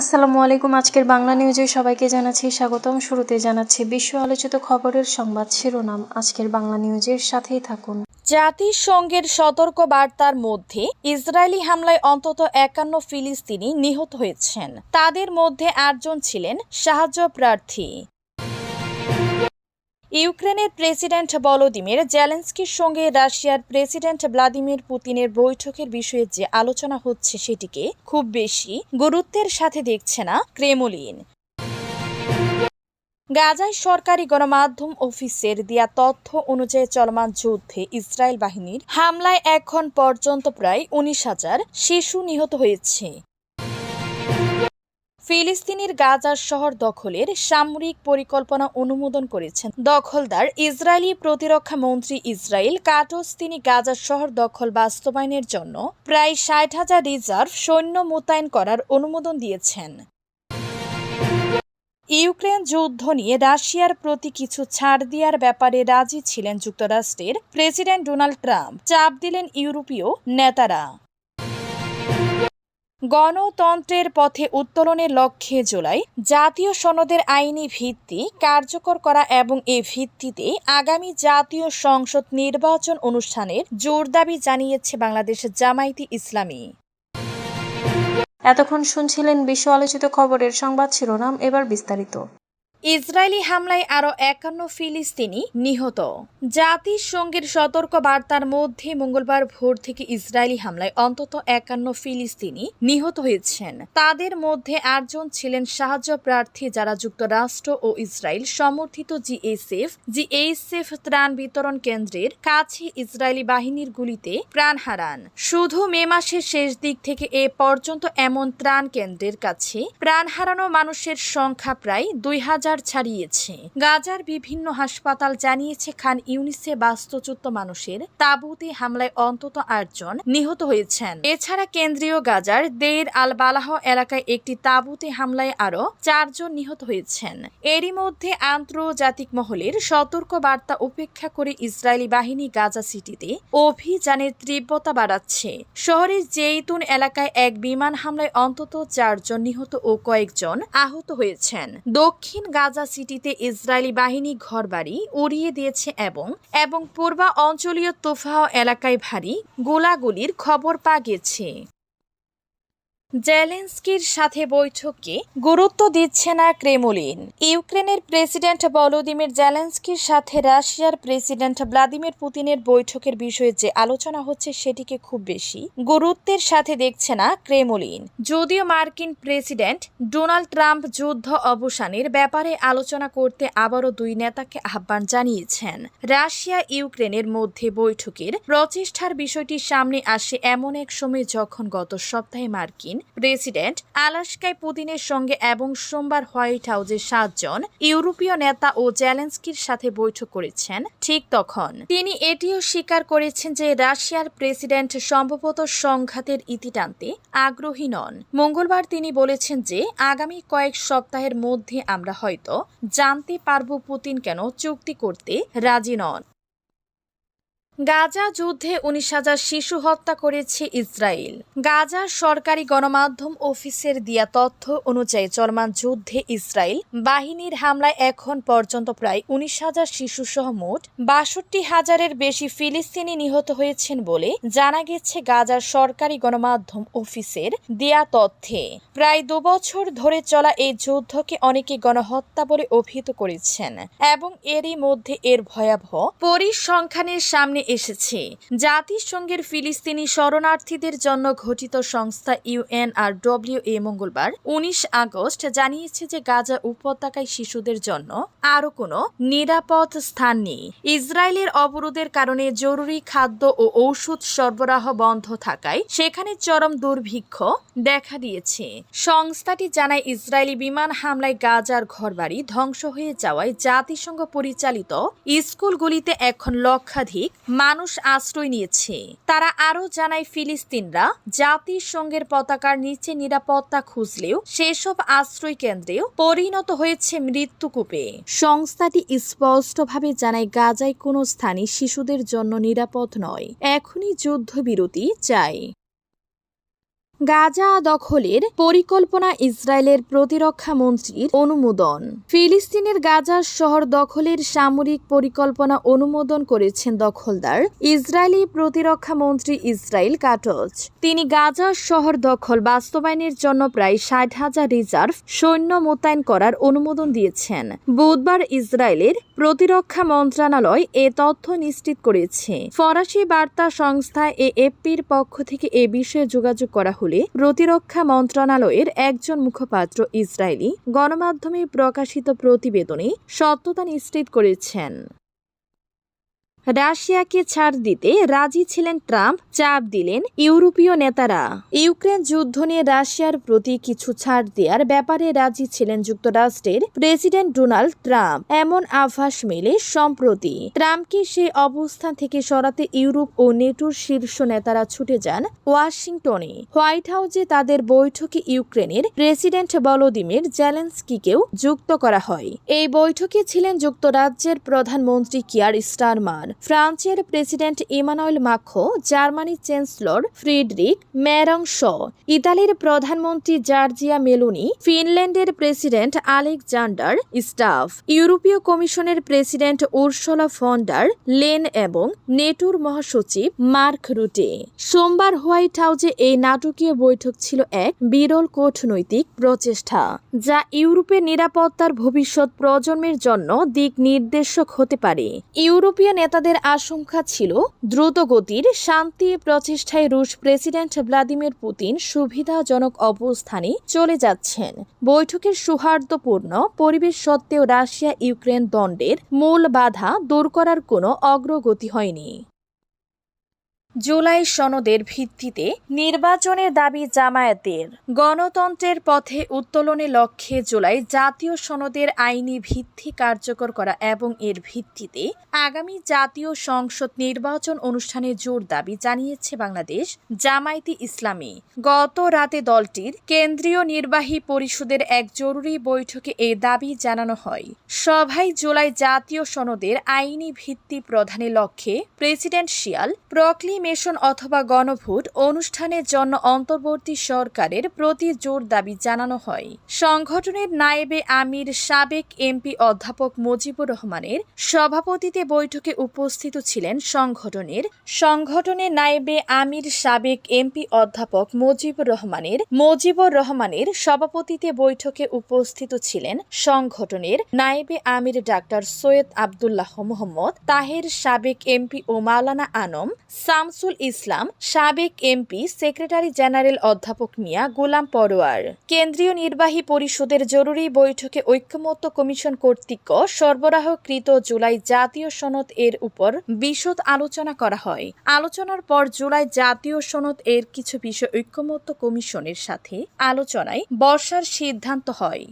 আসসালামু আলাইকুম, আজকের বাংলা নিউজে সবাইকে জানাচ্ছি স্বাগতম। শুরুতে জানাচ্ছি বিশ্ব আলোচিত খবরের সংবাদ শিরোনাম। আজকের বাংলা নিউজের সাথেই থাকুন। জাতিসংঘের সতর্ক বার্তার মধ্যে ইসরায়েলি হামলায় অন্তত একান্ন ফিলিস্তিনি নিহত হয়েছেন। তাদের মধ্যে আটজন ছিলেন সাহায্য প্রার্থী। ইউক্রেনের প্রেসিডেন্ট ভলোদিমির জেলেন্সকির সঙ্গে রাশিয়ার প্রেসিডেন্ট ভ্লাদিমির পুতিনের বৈঠকের বিষয়ে যে আলোচনা হচ্ছে সেটিকে খুব বেশি গুরুত্বের সাথে দেখছে না ক্রেমলিন। গাজায় সরকারি গণমাধ্যম অফিসের দেয়া তথ্য অনুযায়ী চলমান যুদ্ধে ইসরায়েল বাহিনীর হামলায় এখন পর্যন্ত প্রায় উনিশ হাজার শিশু নিহত হয়েছে। ফিলিস্তিনের গাজার শহর দখলের সামরিক পরিকল্পনা অনুমোদন করেছেন দখলদার ইসরায়েলি প্রতিরক্ষা মন্ত্রী ইসরায়েল কাটোস। তিনি গাজার শহর দখল বাস্তবায়নের জন্য প্রায় ষাট হাজার রিজার্ভ সৈন্য মোতায়েন করার অনুমোদন দিয়েছেন। ইউক্রেন যুদ্ধ নিয়ে রাশিয়ার প্রতি কিছু ছাড় দেওয়ার ব্যাপারে রাজি ছিলেন যুক্তরাষ্ট্রের প্রেসিডেন্ট ডোনাল্ড ট্রাম্প। চাপ দিলেন ইউরোপীয় নেতারা। গণতন্ত্রের পথে উত্তোলনের লক্ষ্যে জুলাই, জাতীয় সনদের আইনি ভিত্তি কার্যকর করা এবং এ ভিত্তিতে আগামী জাতীয় সংসদ নির্বাচন অনুষ্ঠানের জোর দাবি জানিয়েছে বাংলাদেশ জামায়াতি ইসলামী। এতক্ষণ শুনছিলেন বিশ্ব আলোচিত খবরের সংবাদ শিরোনাম, এবার বিস্তারিত। ইসরায়েলি হামলায় আরও একান্ন ফিলিস্তিনি নিহত। জাতিসংঘের সতর্ক বার্তার মধ্যে মঙ্গলবার ভোর থেকে ইসরায়েলি হামলায় অন্তত একান্ন ফিলিস্তিনি নিহত হয়েছেন। তাদের মধ্যে আটজন ছিলেন সাহায্য প্রার্থী যারা যুক্তরাষ্ট্র ও ইসরায়েল সমর্থিত জিএসএফ জিএসএফ ত্রাণ বিতরণ কেন্দ্রের কাছে ইসরায়েলি বাহিনীর গুলিতে প্রাণ হারান। শুধু মে মাসের শেষ দিক থেকে এ পর্যন্ত এমন ত্রাণ কেন্দ্রের কাছে প্রাণ হারানো মানুষের সংখ্যা প্রায় দুই হাজার ছাড়িয়েছে। গাজার বিভিন্ন হাসপাতাল জানিয়েছে খান ইউনিসে বাস্তুচ্যুত মানুষের তাঁবুতে হামলায় অন্তত আটজন নিহত হয়েছেন। এছাড়া কেন্দ্রীয় গাজার দেইর আল বালাহ এলাকায় একটি তাঁবুতে হামলায় আরও চারজন নিহত হয়েছেন। এরই মধ্যে আন্তর্জাতিক মহলের সতর্ক বার্তা উপেক্ষা করে ইসরায়েলি বাহিনী গাজা সিটিতে অভিযানের তীব্রতা বাড়াচ্ছে। শহরের জেইতুন এলাকায় এক বিমান হামলায় অন্তত চারজন নিহত ও কয়েকজন আহত হয়েছেন। দক্ষিণ গাজা সিটিতে ইসরায়েলি বাহিনী ঘরবাড়ি উড়িয়ে দিয়েছে এবং এবং পূর্বা অঞ্চলীয় তোফাহ এলাকায় ভারী গোলাগুলির খবর পা গেছে জেলেন্সকির সাথে বৈঠকে গুরুত্ব দিচ্ছে না ক্রেমলিন। ইউক্রেনের প্রেসিডেন্ট ভলোদিমির জেলেন্সকির সাথে রাশিয়ার প্রেসিডেন্ট ভ্লাদিমির পুতিনের বৈঠকের বিষয়ে যে আলোচনা হচ্ছে সেটিকে খুব বেশি গুরুত্বের সাথে দেখছে না ক্রেমলিন। যদিও মার্কিন প্রেসিডেন্ট ডোনাল্ড ট্রাম্প যুদ্ধ অবসানের ব্যাপারে আলোচনা করতে আবারও দুই নেতাকে আহ্বান জানিয়েছেন। রাশিয়া ইউক্রেনের মধ্যে বৈঠকের প্রচেষ্টার বিষয়টি সামনে আসে এমন এক সময় যখন গত সপ্তাহে মার্কিন প্রেসিডেন্ট আলাস্কায় পুতিনের সঙ্গে এবং সোমবার হোয়াইট হাউসে সাতজন ইউরোপীয় নেতা ও জেলেন্সকির সাথে বৈঠক করেছেন ঠিক তখন। তিনি এটিও স্বীকার করেছেন যে রাশিয়ার প্রেসিডেন্ট সম্ভবত সংঘাতের ইতি টানতে আগ্রহী নন। মঙ্গলবার তিনি বলেছেন যে আগামী কয়েক সপ্তাহের মধ্যে আমরা হয়তো জানতে পারব পুতিন কেন চুক্তি করতে রাজি নন। গাজা যুদ্ধে উনিশ হাজার শিশু হত্যা করেছে ইসরায়েল। গাজার সরকারি গণমাধ্যম অফিসের দিয়া তথ্য অনুযায়ী চলমান যুদ্ধে ইসরায়েল বাহিনীর হামলায় এখন পর্যন্ত প্রায় উনিশ হাজার শিশু সহ মোট বাষট্টি হাজারের বেশি ফিলিস্তিনি নিহত হয়েছেন বলে জানা গেছে গাজার সরকারি গণমাধ্যম অফিসের দেয়া তথ্যে। প্রায় দুবছর ধরে চলা এই যুদ্ধকে অনেকে গণহত্যা বলে অভিহিত করেছেন এবং এরই মধ্যে এর ভয়াবহ পরিসংখ্যানের সামনে এসেছে। জাতিসংঘের ফিলিস্তিনি শরণার্থীদের জন্য ঘটিত সংস্থা ইউএনআর ডব্লিউ এ মঙ্গলবার উনিশ আগস্ট জানিয়েছে যে গাজা উপত্যকায় শিশুদের জন্য আরও কোনো নিরাপদ স্থান নেই। ইসরায়েলের অবরোধের কারণে জরুরি খাদ্য ও ঔষধ সরবরাহ বন্ধ থাকায় সেখানে চরম দুর্ভিক্ষ দেখা দিয়েছে। সংস্থাটি জানায়, ইসরায়েলি বিমান হামলায় গাজার ঘরবাড়ি ধ্বংস হয়ে যাওয়ায় জাতিসংঘ পরিচালিত স্কুলগুলিতে এখন লক্ষাধিক মানুষ আশ্রয় নিয়েছে। তারা আরও জানায়, ফিলিস্তিনরা জাতিসংঘের পতাকার নিচে নিরাপত্তা খুঁজলেও সেসব আশ্রয় কেন্দ্রেও পরিণত হয়েছে মৃত্যুকূপে সংস্থাটি স্পষ্টভাবে জানায়, গাজায় কোনো স্থানই শিশুদের জন্য নিরাপদ নয়। এখনই যুদ্ধবিরতি চাই। গাজা দখলের পরিকল্পনা ইসরায়েলের প্রতিরক্ষা মন্ত্রীর অনুমোদন। ফিলিস্তিনের গাজা শহর দখলের সামরিক পরিকল্পনা অনুমোদন করেছেন দখলদার ইসরায়েলি প্রতিরক্ষা মন্ত্রী ইসরায়েল কাটজ। তিনি গাজা শহর দখল বাস্তবায়নের জন্য প্রায় ষাট হাজার রিজার্ভ সৈন্য মোতায়েন করার অনুমোদন দিয়েছেন। বুধবার ইসরায়েলের প্রতিরক্ষা মন্ত্রণালয় এ তথ্য নিশ্চিত করেছে। ফরাসি বার্তা সংস্থা এএফপির পক্ষ থেকে এ বিষয়ে যোগাযোগ করা হলে প্রতিরক্ষা মন্ত্রণালয়ের একজন মুখপাত্র ইসরায়েলি গণমাধ্যমে প্রকাশিত প্রতিবেদনে সত্যতা নিশ্চিত করেছেন। রাশিয়াকে ছাড় দিতে রাজি ছিলেন ট্রাম্প, চাপ দিলেন ইউরোপীয় নেতারা। ইউক্রেন যুদ্ধ নিয়ে রাশিয়ার প্রতি কিছু ছাড় দেওয়ার ব্যাপারে রাজি ছিলেন যুক্তরাষ্ট্রের প্রেসিডেন্ট ডোনাল্ড ট্রাম্প। এমন আভাস মেলে সম্প্রতি। ট্রাম্পকে সে অবস্থান থেকে সরাতে ইউরোপ ও নেটোর শীর্ষ নেতারা ছুটে যান ওয়াশিংটনে। হোয়াইট হাউসে তাদের বৈঠকে ইউক্রেনের প্রেসিডেন্ট ভলোদিমির জেলেন্সকিকেও যুক্ত করা হয়। এই বৈঠকে ছিলেন যুক্তরাজ্যের প্রধানমন্ত্রী কিয়ার স্টারমার। ফ্রান্সের প্রেসিডেন্ট ইমানুয়েল মাখো জার্মানির চ্যান্সেলর ফ্রিডরিক ম্যারং শ ইতালির প্রধানমন্ত্রী জার্জিয়া মেলোনি, ফিনল্যান্ডের প্রেসিডেন্ট আলেকজান্ডার স্টাফ। ইউরোপীয় কমিশনের প্রেসিডেন্ট উর্সলা ফন্ডার লেন এবং নেটোর মহাসচিব মার্ক রুটে। সোমবার হোয়াইট হাউসে এই নাটকীয় বৈঠক ছিল এক বিরল কূটনৈতিক প্রচেষ্টা, যা ইউরোপের নিরাপত্তার ভবিষ্যৎ প্রজন্মের জন্য দিক নির্দেশক হতে পারে। ইউরোপীয় নেতাদের আশঙ্কা ছিল দ্রুত গতির শান্তি প্রচেষ্টায় রুশ প্রেসিডেন্ট ভ্লাদিমির পুতিন সুবিধাজনক অবস্থানে চলে যাচ্ছেন। বৈঠকের সৌহার্দ্যপূর্ণ পরিবেশ সত্ত্বেও রাশিয়া ইউক্রেন দণ্ডের মূল বাধা দূর করার কোনো অগ্রগতি হয়নি। জুলাই সনদের ভিত্তিতে নির্বাচনের দাবি জামায়াতের। গণতন্ত্রের পথে উত্তোলনের লক্ষ্যে জুলাই জাতীয় সনদের আইনি ভিত্তি কার্যকর করা এবং এর ভিত্তিতে আগামী জাতীয় সংসদ নির্বাচন অনুষ্ঠানে জোর দাবি জানিয়েছে বাংলাদেশ জামায়াতে ইসলামী। গত রাতে দলটির কেন্দ্রীয় নির্বাহী পরিষদের এক জরুরি বৈঠকে এই দাবি জানানো হয়। সভায় জুলাই জাতীয় সনদের আইনি ভিত্তি প্রদানের লক্ষ্যে প্রেসিডেন্সিয়াল প্রক্লিমেশন অথবা গণভোট অনুষ্ঠানের জন্য অন্তর্বর্তী সরকারের প্রতি জোর দাবি জানানো হয়। সংগঠনের নায়েবে আমির, সাবেক এমপি অধ্যাপক মুজিবুর রহমানের সভাপতিতে বৈঠকে উপস্থিত ছিলেন সংগঠনের সংগঠনের নায়েবে আমির, সাবেক এমপি অধ্যাপক মুজিবুর রহমানের মুজিবুর রহমানের সভাপতিতে বৈঠকে উপস্থিত ছিলেন সংগঠনের নায়েবে আমির ডাক্তার সৈয়দ আবদুল্লাহ মোহাম্মদ, তাহের, সাবেক এমপি ও মাওলানা আনম শামসুল ইসলাম, সাবেক এমপি, সেক্রেটারি জেনারেল অধ্যাপক মিয়া, গোলাম পরোয়ার। কেন্দ্রীয় নির্বাহী পরিষদের জরুরি বৈঠকে ঐক্যমত্য কমিশন কর্তৃক সরবরাহকৃত জুলাই জাতীয় সনদ এর উপর বিশদ আলোচনা করা হয়। আলোচনার পর জুলাই জাতীয় সনদ এর কিছু বিষয় ঐক্যমত্য কমিশনের সাথে আলোচনায় বর্ষার সিদ্ধান্ত হয়।